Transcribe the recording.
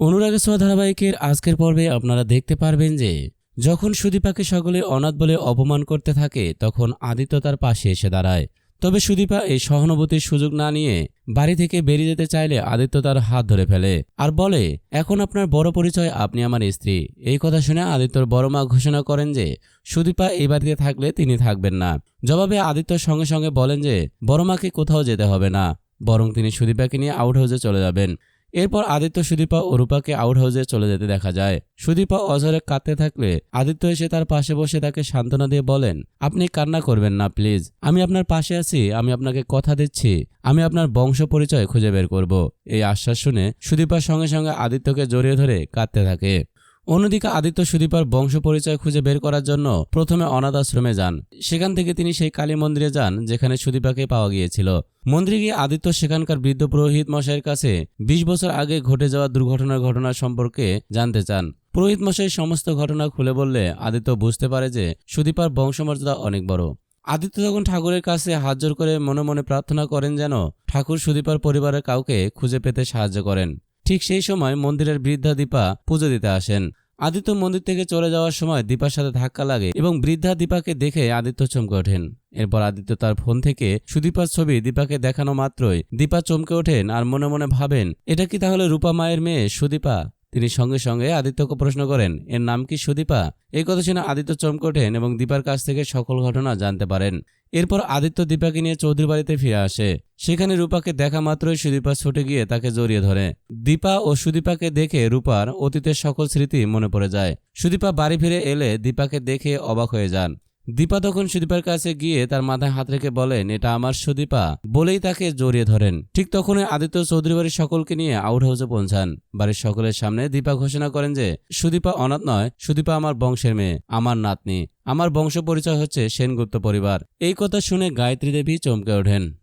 অনুরাগ ছোঁয়া ধারাবাহিকের আজকের পর্বে আপনারা দেখতে পারবেন যে, যখন সুদীপাকে সকলে অনাথ বলে অপমান করতে থাকে, তখন আদিত্য তার পাশে এসে দাঁড়ায়। তবে সুদীপা এই সহানুভূতির সুযোগ না নিয়ে বাড়ি থেকে বেরিয়ে যেতে চাইলে আদিত্য তার হাত ধরে ফেলে আর বলে, এখন আপনার বড় পরিচয়, আপনি আমার স্ত্রী। এই কথা শুনে আদিত্যর বড় মা ঘোষণা করেন যে, সুদীপা এই বাড়িতে থাকলে তিনি থাকবেন না। জবাবে আদিত্য সঙ্গে সঙ্গে বলেন যে, বড় মাকে কোথাও যেতে হবে না। বরং তিনি সুদীপাকে নিয়ে আউট হাউসে চলে যাবেন। এরপর আদিত্য সুদীপা ও রূপাকে আউট হাউসে চলে যেতে দেখা যায়। সুদীপা অঝরে কাঁদতে থাকলে আদিত্য এসে তার পাশে বসে তাকে সান্ত্বনা দিয়ে বলেন, আপনি কান্না করবেন না প্লিজ আমি আপনার পাশে আছি, আমি আপনাকে কথা দিচ্ছি। আমি আপনার বংশ পরিচয় খুঁজে বের করব। এই আশ্বাস শুনে সুদীপার সঙ্গে সঙ্গে আদিত্যকে জড়িয়ে ধরে কাঁদতে থাকে। অন্যদিকে আদিত্য সুদীপার বংশ পরিচয় খুঁজে বের করার জন্য প্রথমে অনাথ আশ্রমে যান। সেখান থেকে তিনি সেই কালী মন্দিরে যান, যেখানে সুদীপাকে পাওয়া গিয়েছিল। মন্দিরে গিয়ে আদিত্য সেখানকার বৃদ্ধ পুরোহিত মশাইয়ের কাছে বিশ বছর আগে ঘটে যাওয়া দুর্ঘটনার ঘটনা সম্পর্কে জানতে চান। পুরোহিত মশাই সমস্ত ঘটনা খুলে বললে আদিত্য বুঝতে পারে যে সুদীপার বংশমর্যাদা অনেক বড়। আদিত্য তখন ঠাকুরের কাছে হাত জোর করে মনে মনে প্রার্থনা করেন যেন ঠাকুর সুদীপার পরিবারের কাউকে খুঁজে পেতে সাহায্য করেন। ঠিক সেই সময় মন্দিরের বৃদ্ধা দীপা পুজো দিতে আসেন। আদিত্য মন্দির থেকে চলে যাওয়ার সময় দীপার সাথে ধাক্কা লাগে এবং বৃদ্ধা দীপাকে দেখে আদিত্য চমকে ওঠেন। এরপর আদিত্য তার ফোন থেকে সুদীপার ছবি দীপাকে দেখানো মাত্রই দীপা চমকে ওঠেন আর মনে মনে ভাবেন, এটা কি তাহলে রূপা মায়ের মেয়ে সুদীপা? তিনি সঙ্গে সঙ্গে আদিত্যকে প্রশ্ন করেন, এর নাম কি সুদীপা? এই কথা শুনে আদিত্য চমকে ওঠেন এবং দীপার কাছ থেকে সকল ঘটনা জানতে পারেন। এরপর আদিত্য দীপাকে নিয়ে চৌধুরী বাড়িতে ফিরে আসে। সেখানে রূপাকে দেখা মাত্রই সুদীপা ছুটে গিয়ে তাকে জড়িয়ে ধরে। দীপা ও সুদীপাকে দেখে রূপার অতীতের সকল স্মৃতি মনে পড়ে যায়। সুদীপা বাড়ি ফিরে এলে দীপাকে দেখে অবাক হয়ে যান। দীপা তখন সুদীপার কাছে গিয়ে তার মাথায় হাত রেখে বলেন এটা আমার সুদীপা। বলেই তাকে জড়িয়ে ধরেন। ঠিক তখনই আদিত্য চৌধুরী বাড়ির সকলকে নিয়ে আউট হাউসে পৌঁছান। বাড়ির সকলের সামনে দীপা ঘোষণা করেন যে, সুদীপা অনাথ নয়, সুদীপা আমার বংশের মেয়ে, আমার নাতনি। আমার বংশ পরিচয় হচ্ছে সেনগুপ্ত পরিবার। এই কথা শুনে গায়ত্রী দেবী চমকে ওঠেন।